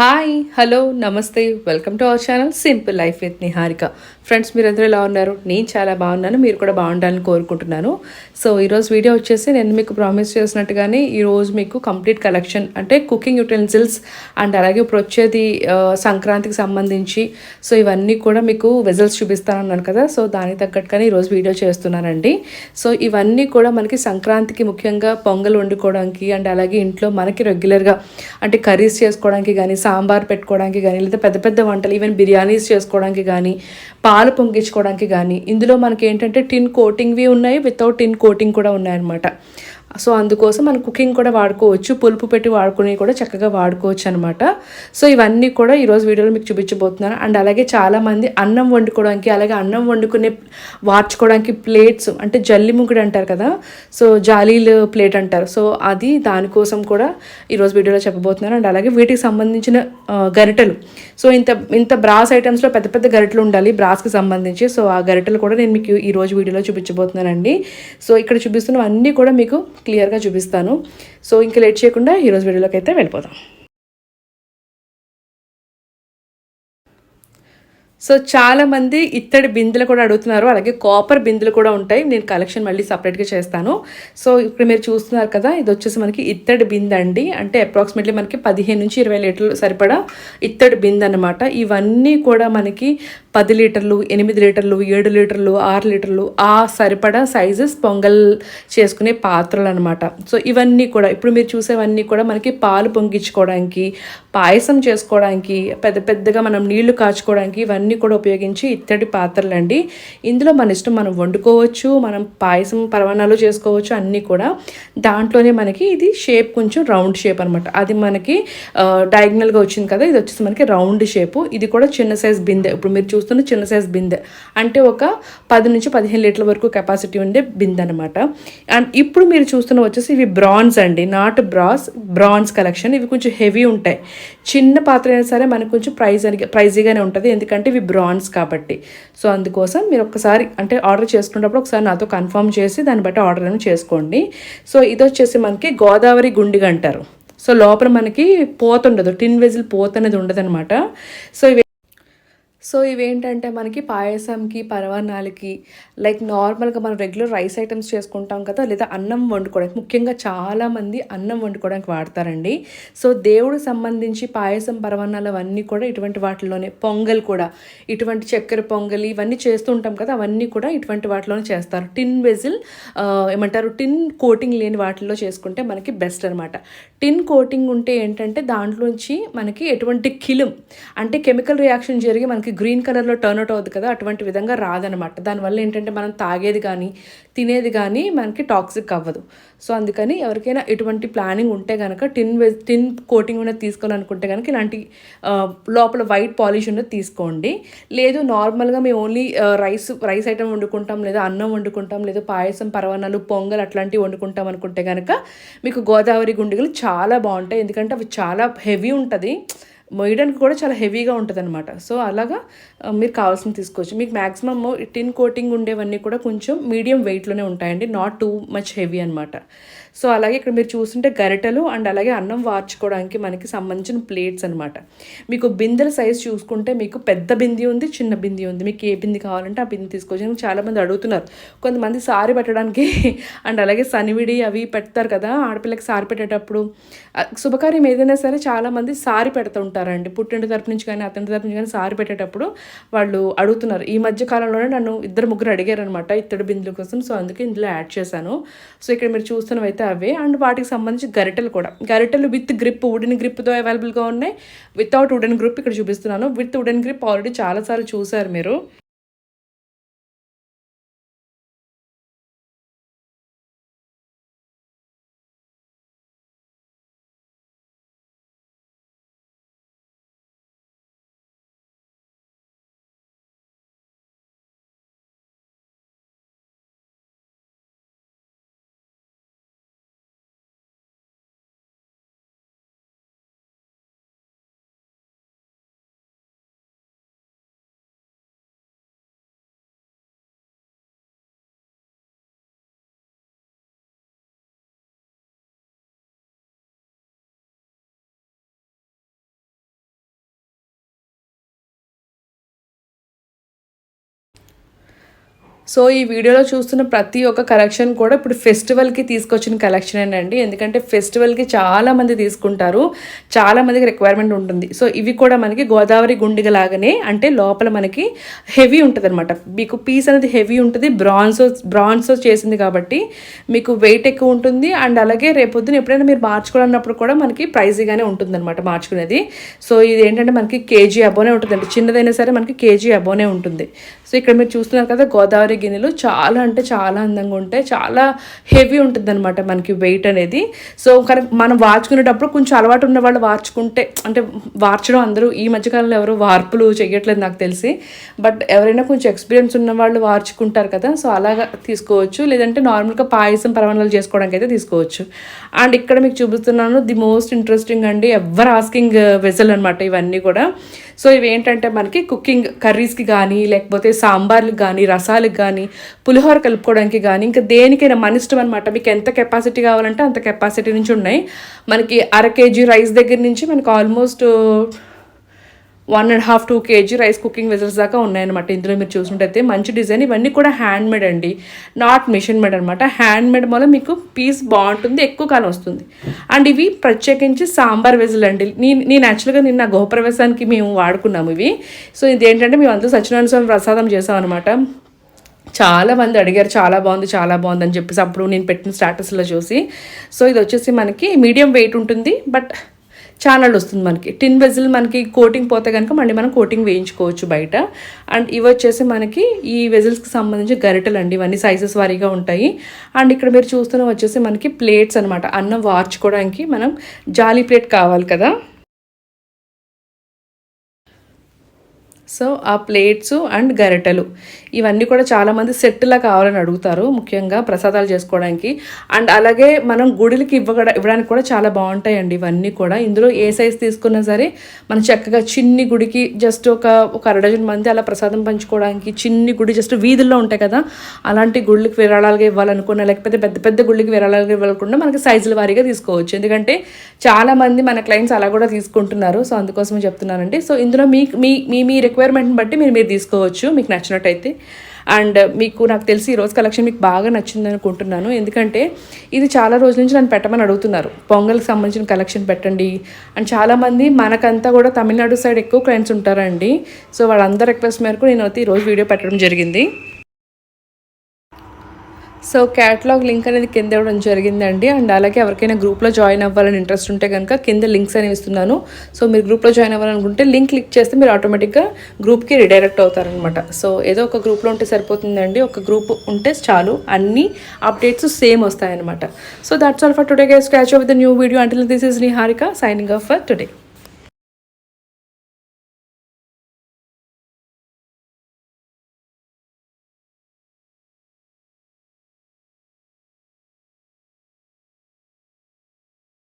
Hi hello నమస్తే welcome to our channel simple life with Niharika. Friends మీరందరూ ఎలా ఉన్నారు? నేను చాలా బాగున్నాను మీరు కూడా బాగుండాలని కోరుకుంటున్నాను. సో ఈరోజు వీడియో వచ్చేసి నేను మీకు ప్రామిస్ చేసినట్టుగానే ఈరోజు మీకు కంప్లీట్ కలెక్షన్ అంటే కుకింగ్ యుటెన్సిల్స్ అండ్ అలాగే ఇప్పుడు వచ్చేది సంక్రాంతికి సంబంధించి. సో ఇవన్నీ కూడా మీకు వెజల్స్ చూపిస్తానన్నాను కదా సో దానికి తగ్గట్టుగానే ఈరోజు వీడియో చేస్తున్నానండి. సో ఇవన్నీ కూడా మనకి సంక్రాంతికి ముఖ్యంగా పొంగల్ వండుకోవడానికి అండ్ అలాగే ఇంట్లో మనకి రెగ్యులర్గా అంటే కర్రీస్ చేసుకోవడానికి కానీ సాంబార్ పెట్టుకోవడానికి కానీ లేదా పెద్ద పెద్ద వంటలు ఈవెన్ బిర్యానీస్ చేసుకోవడానికి కానీ పాలు పొంగించుకోవడానికి కానీ ఇందులో మనకి ఏంటంటే టిన్ కోటింగ్వి ఉన్నాయి వితౌట్ టిన్ కోటింగ్ కూడా ఉన్నాయన్నమాట. సో అందుకోసం మనం కుకింగ్ కూడా వాడుకోవచ్చు పులుపు పెట్టి వాడుకుని కూడా చక్కగా వాడుకోవచ్చు అనమాట సో ఇవన్నీ కూడా ఈరోజు వీడియోలో మీకు చూపించబోతున్నాను. అండ్ అలాగే చాలామంది అన్నం వండుకోవడానికి అలాగే అన్నం వండుకునే వార్చుకోవడానికి ప్లేట్స్ అంటే జల్లి ముగ్గుడు అంటారు కదా సో జాలీలు ప్లేట్ అంటారు. సో అది దానికోసం కూడా ఈరోజు వీడియోలో చెప్పబోతున్నాను. అండ్ అలాగే వీటికి సంబంధించిన గరిటలు. సో ఇంత ఇంత బ్రాస్ ఐటమ్స్లో పెద్ద పెద్ద గరిటలు ఉండాలి బ్రాస్కి సంబంధించి. సో ఆ గరిటలు కూడా నేను మీకు ఈరోజు వీడియోలో చూపించబోతున్నానండి. సో ఇక్కడ చూపిస్తున్నవన్నీ కూడా మీకు క్లియర్గా చూపిస్తాను. సో ఇంకా లేట్ చేయకుండా ఈరోజు వీడియోలోకి అయితే వెళ్ళిపోదాం. సో చాలామంది ఇత్తడి బిందెలు కూడా అడుగుతున్నారు. అలాగే కాపర్ బిందెలు కూడా ఉంటాయి. నేను కలెక్షన్ మళ్ళీ సపరేట్గా చేస్తాను. సో ఇప్పుడు మీరు చూస్తున్నారు కదా ఇది వచ్చేసి మనకి ఇత్తడి బిందె అండి. అంటే అప్రాక్సిమేట్లీ మనకి పదిహేను నుంచి ఇరవై లీటర్లు సరిపడా ఇత్తడి బిందె అనమాట ఇవన్నీ కూడా మనకి పది లీటర్లు ఎనిమిది లీటర్లు ఏడు లీటర్లు ఆరు లీటర్లు ఆ సరిపడా సైజెస్ పొంగల్ చేసుకునే పాత్రలు అనమాట సో ఇవన్నీ కూడా ఇప్పుడు మీరు చూసేవన్నీ కూడా మనకి పాలు పొంగించుకోవడానికి పాయసం చేసుకోవడానికి పెద్ద పెద్దగా మనం నీళ్ళు కాచుకోవడానికి ఇవన్నీ కూడా ఉపయోగించి ఇత్తడి పాత్రలు అండి. ఇందులో మన ఇష్టం మనం వండుకోవచ్చు మనం పాయసం పరమాణాలు చేసుకోవచ్చు అన్నీ కూడా. దాంట్లోనే మనకి ఇది షేప్ కొంచెం రౌండ్ షేప్ అనమాట అది మనకి డయాగ్నల్గా వచ్చింది కదా ఇది వచ్చేసి మనకి రౌండ్ షేపు. ఇది కూడా చిన్న సైజ్ బిందె. ఇప్పుడు మీరు చూస్తున్న చిన్న సైజ్ బిందె. అంటే ఒక పది నుంచి పదిహేను లీటర్ల వరకు కెపాసిటీ ఉండే బిందె అనమాట అండ్ ఇప్పుడు మీరు చూస్తున్న వచ్చేసి ఇవి బ్రాన్స్ అండి. నాట్ బ్రాస్ బ్రాన్స్ కలెక్షన్ ఇవి కొంచెం హెవీ ఉంటాయి. చిన్న పాత్ర అయినా సరే మనకు కొంచెం ప్రైజ్ ప్రైజీగానే ఉంటుంది. ఎందుకంటే ఇవి బ్రాన్స్ కాబట్టి. సో అందుకోసం మీరు ఒకసారి అంటే ఆర్డర్ చేసుకున్నప్పుడు ఒకసారి నాతో కన్ఫర్మ్ చేసి దాన్ని బట్టి ఆర్డర్ అనేది చేసుకోండి. సో ఇది వచ్చేసి మనకి గోదావరి గుండిగా అంటారు సో లోపల మనకి పోత ఉండదు. టిన్ వెజిల్ పోత అనేది ఉండదు సో సో ఇవేంటంటే మనకి పాయసంకి పరవాన్నాలకి లైక్ నార్మల్గా మనం రెగ్యులర్ రైస్ ఐటమ్స్ చేసుకుంటాం కదా లేదా అన్నం వండుకోవడానికి ముఖ్యంగా చాలామంది అన్నం వండుకోవడానికి వాడతారండి. సో దేవుడు సంబంధించి పాయసం పరవాన్నాలు అవన్నీ కూడా ఇటువంటి వాటిలోనే పొంగల్ కూడా ఇటువంటి చక్కెర పొంగల్ ఇవన్నీ చేస్తూ ఉంటాం కదా అవన్నీ కూడా ఇటువంటి వాటిలోనే చేస్తారు. టిన్ వెజిల్ ఏమంటారు టిన్ కోటింగ్ లేని వాటిల్లో చేసుకుంటే మనకి బెస్ట్ అనమాట టిన్ కోటింగ్ ఉంటే ఏంటంటే దాంట్లోంచి మనకి ఎటువంటి కిలం అంటే కెమికల్ రియాక్షన్ జరిగి మనకి గ్రీన్ కలర్లో టర్న్ అవుట్ అవుతుంది కదా అటువంటి విధంగా రాదనమాట. దానివల్ల ఏంటంటే మనం తాగేది కానీ తినేది కానీ మనకి టాక్సిక్ అవ్వదు. సో అందుకని ఎవరికైనా ఎటువంటి ప్లానింగ్ ఉంటే కనుక టిన్ టిన్ కోటింగ్ ఉన్నది తీసుకోవాలనుకుంటే కనుక ఇలాంటి లోపల వైట్ పాలిష్ ఉన్నది తీసుకోండి. లేదు నార్మల్గా మేము ఓన్లీ రైస్ రైస్ ఐటమ్ వండుకుంటాం లేదా అన్నం వండుకుంటాం లేదా పాయసం పరవనాలు పొంగల్ అట్లాంటివి వండుకుంటాం అనుకుంటే కనుక మీకు గోదావరి గుండెలు చాలా బాగుంటాయి. ఎందుకంటే అవి చాలా హెవీ ఉంటుంది. మొయ్యడానికి కూడా చాలా హెవీగా ఉంటుంది అనమాట సో అలాగా మీరు కావాల్సింది తీసుకోవచ్చు. మీకు మ్యాక్సిమమ్ టిన్ కోటింగ్ ఉండేవన్నీ కూడా కొంచెం మీడియం వెయిట్లోనే ఉంటాయండి. నాట్ టూ మచ్ హెవీ అనమాట సో అలాగే ఇక్కడ మీరు చూస్తుంటే గరిటెలు అండ్ అలాగే అన్నం వార్చుకోవడానికి మనకి సంబంధించిన ప్లేట్స్ అనమాట మీకు బిందెల సైజ్ చూసుకుంటే మీకు పెద్ద బింది ఉంది చిన్న బింది ఉంది. మీకు ఏ బింది కావాలంటే ఆ బింది తీసుకోవచ్చు. చాలామంది అడుగుతున్నారు. కొంతమంది సారి పెట్టడానికి అండ్ అలాగే సనివిడి అవి పెడతారు కదా ఆడపిల్లకి సారి పెట్టేటప్పుడు. శుభకార్యం ఏదైనా సరే చాలామంది సారి పెడుతూ ఉంటారు. ఉంటారండి. పుట్టింటి తరపు నుంచి కానీ అతని తరపు నుంచి కానీ సారి పెట్టేటప్పుడు వాళ్ళు అడుగుతున్నారు. ఈ మధ్య కాలంలోనే నన్ను ఇద్దరు ముగ్గురు అడిగారు అనమాట ఇత్తడి బిందుల కోసం. సో అందుకే ఇందులో యాడ్ చేశాను. సో ఇక్కడ మీరు చూస్తున్నవి అయితే అవే. అండ్ వాటికి సంబంధించి గరిటెలు కూడా. గరిటెలు విత్ గ్రిప్ వుడెన్ గ్రిప్తో అవైలబుల్గా ఉన్నాయి. వితౌట్ వుడెన్ గ్రిప్ ఇక్కడ చూపిస్తున్నాను. విత్ వుడెన్ గ్రిప్ ఆల్రెడీ చాలాసార్లు చూశారు మీరు. సో ఈ వీడియోలో చూస్తున్న ప్రతి ఒక్క కలెక్షన్ కూడా ఇప్పుడు ఫెస్టివల్కి తీసుకొచ్చిన కలెక్షన్ అండి. ఎందుకంటే ఫెస్టివల్కి చాలామంది తీసుకుంటారు. చాలామందికి రిక్వైర్మెంట్ ఉంటుంది. సో ఇవి కూడా మనకి గోదావరి గుండిగ లాగానే అంటే లోపల మనకి హెవీ ఉంటుంది అనమాట మీకు పీస్ అనేది హెవీ ఉంటుంది. బ్రాన్స్ బ్రాన్స్ చేసింది కాబట్టి మీకు వెయిట్ ఎక్కువ ఉంటుంది. అండ్ అలాగే రేపొద్దున ఎప్పుడైనా మీరు మార్చుకోవాలన్నప్పుడు కూడా మనకి ప్రైజీగానే ఉంటుంది అనమాట మార్చుకునేది. సో ఇది ఏంటంటే మనకి కేజీ అబోనే ఉంటుందండి. చిన్నదైనా సరే మనకి కేజీ అబోనే ఉంటుంది. సో ఇక్కడ మీరు చూస్తున్నారు కదా గోదావరి గిన్నెలు చాలా అంటే చాలా అందంగా ఉంటాయి. చాలా హెవీ ఉంటుంది అనమాట మనకి వెయిట్ అనేది. సో కనుక మనం వార్చుకునేటప్పుడు కొంచెం అలవాటు ఉన్న వాళ్ళు వార్చుకుంటే అంటే వార్చడం అందరూ ఈ మధ్యకాలంలో ఎవరు వార్పులు చేయట్లేదు నాకు తెలిసి. బట్ ఎవరైనా కొంచెం ఎక్స్పీరియన్స్ ఉన్న వాళ్ళు వార్చుకుంటారు కదా సో అలాగా తీసుకోవచ్చు. లేదంటే నార్మల్గా పాయసం పరమాణాలు చేసుకోవడానికి అయితే తీసుకోవచ్చు. అండ్ ఇక్కడ మీకు చూపిస్తున్నాను ది మోస్ట్ ఇంట్రెస్టింగ్ అండి ఎవర్ ఆస్కింగ్ వెజల్ అనమాట ఇవన్నీ కూడా. సో ఇవి ఏంటంటే మనకి కుకింగ్ కర్రీస్కి కానీ లేకపోతే సాంబార్లకు కానీ రసాలకు కానీ కానీ పులిహోర కలుపుకోవడానికి కానీ ఇంకా దేనికైనా మన ఇష్టం అనమాట మీకు ఎంత కెపాసిటీ కావాలంటే అంత కెపాసిటీ నుంచి ఉన్నాయి. మనకి అర కేజీ రైస్ దగ్గర నుంచి మనకి almost one and half two kg rice cooking vessels దాకా ఉన్నాయన్నమాట. ఇందులో మీరు చూసినట్టయితే మంచి డిజైన్. ఇవన్నీ కూడా హ్యాండ్ మేడ్ అండి. నాట్ మిషన్ మేడ్ అనమాట హ్యాండ్ మేడ్ వల్ల మీకు పీస్ బాగుంటుంది ఎక్కువ కాలం వస్తుంది. అండ్ ఇవి ప్రత్యేకించి సాంబార్ వెజల్ అండి. నేను నేను యాక్చువల్గా నిన్న గృహప్రవేశానికి మేము వాడుకున్నాము ఇవి. సో ఇదేంటంటే మేము అందరూ సత్యనారాయణ స్వామి ప్రసాదం చేసాం అనమాట చాలా మంది అడిగారు చాలా బాగుంది చాలా బాగుంది అని చెప్పేసి అప్పుడు నేను పెట్టిన స్టాటస్లో చూసి. సో ఇది వచ్చేసి మనకి మీడియం వెయిట్ ఉంటుంది బట్ ఛానల్ వస్తుంది మనకి. టిన్ వెజిల్ మనకి కోటింగ్ పోతే కనుక మళ్ళీ మనం కోటింగ్ వేయించుకోవచ్చు బయట. అండ్ ఇవి వచ్చేసి మనకి ఈ వెజిల్స్కి సంబంధించి గరిటెలు అండి ఇవన్నీ సైజెస్ వారీగా ఉంటాయి. అండ్ ఇక్కడ మీరు చూస్తున్న వచ్చేసి మనకి ప్లేట్స్ అనమాట అన్నం వార్చుకోవడానికి మనం జాలీ ప్లేట్ కావాలి కదా. సో ఆ ప్లేట్స్ అండ్ గరిటెలు. ఇవన్నీ కూడా చాలామంది సెట్లా కావాలని అడుగుతారు ముఖ్యంగా ప్రసాదాలు చేసుకోవడానికి. అండ్ అలాగే మనం గుడిలకి ఇవ్వగ ఇవ్వడానికి కూడా చాలా బాగుంటాయండి ఇవన్నీ కూడా. ఇందులో ఏ సైజ్ తీసుకున్నా సరే మనం చక్కగా చిన్ని గుడికి జస్ట్ ఒక ఒక అర డజన్ మంది అలా ప్రసాదం పంచుకోవడానికి చిన్ని గుడి జస్ట్ వీధుల్లో ఉంటాయి కదా అలాంటి గుళ్ళకి విరాళాలుగా ఇవ్వాలనుకున్నా లేకపోతే పెద్ద పెద్ద గుళ్ళకి విరాళాలుగా ఇవ్వాలనుకున్నా మనకి సైజుల వారీగా తీసుకోవచ్చు. ఎందుకంటే చాలామంది మన క్లయింట్స్ అలా కూడా తీసుకుంటున్నారు. సో అందుకోసమే చెప్తున్నానండి. సో ఇందులో మీ మీ మీ మీ రిక్వైర్మెంట్ని బట్టి మీరు మీరు తీసుకోవచ్చు మీకు నచ్చినట్టయితే. అండ్ uh, మీకు నాకు తెలిసి ఈరోజు కలెక్షన్ మీకు బాగా నచ్చింది అనుకుంటున్నాను. ఎందుకంటే ఇది చాలా రోజుల నుంచి నన్ను పెట్టమని అడుగుతున్నారు. పొంగల్కి సంబంధించిన కలెక్షన్ పెట్టండి. అండ్ చాలామంది మనకంతా కూడా తమిళనాడు సైడ్ ఎక్కువ క్లయింట్స్ ఉంటారండి. సో వాళ్ళందరి రిక్వెస్ట్ మేరకు నేను అయితే ఈరోజు వీడియో పెట్టడం జరిగింది. సో క్యాటలాగ్ లింక్ అనేది కింద ఇవ్వడం జరిగిందండి. అండ్ అలాగే ఎవరికైనా గ్రూప్లో జాయిన్ అవ్వాలని ఇంట్రెస్ట్ ఉంటే కనుక కింద లింక్స్ అనేవి ఇస్తున్నాను. సో మీరు గ్రూప్లో జాయిన్ అవ్వాలనుకుంటే లింక్ క్లిక్ చేస్తే మీరు ఆటోమేటిక్గా గ్రూప్కి రిడైరెక్ట్ అవుతారనమాట సో ఏదో ఒక గ్రూప్లో ఉంటే సరిపోతుందండి. ఒక గ్రూప్ ఉంటే చాలు. అన్ని అప్డేట్స్ సేమ్ వస్తాయన్నమాట. So that's all for today guys catch the new video అంటే this is Niharika signing off for today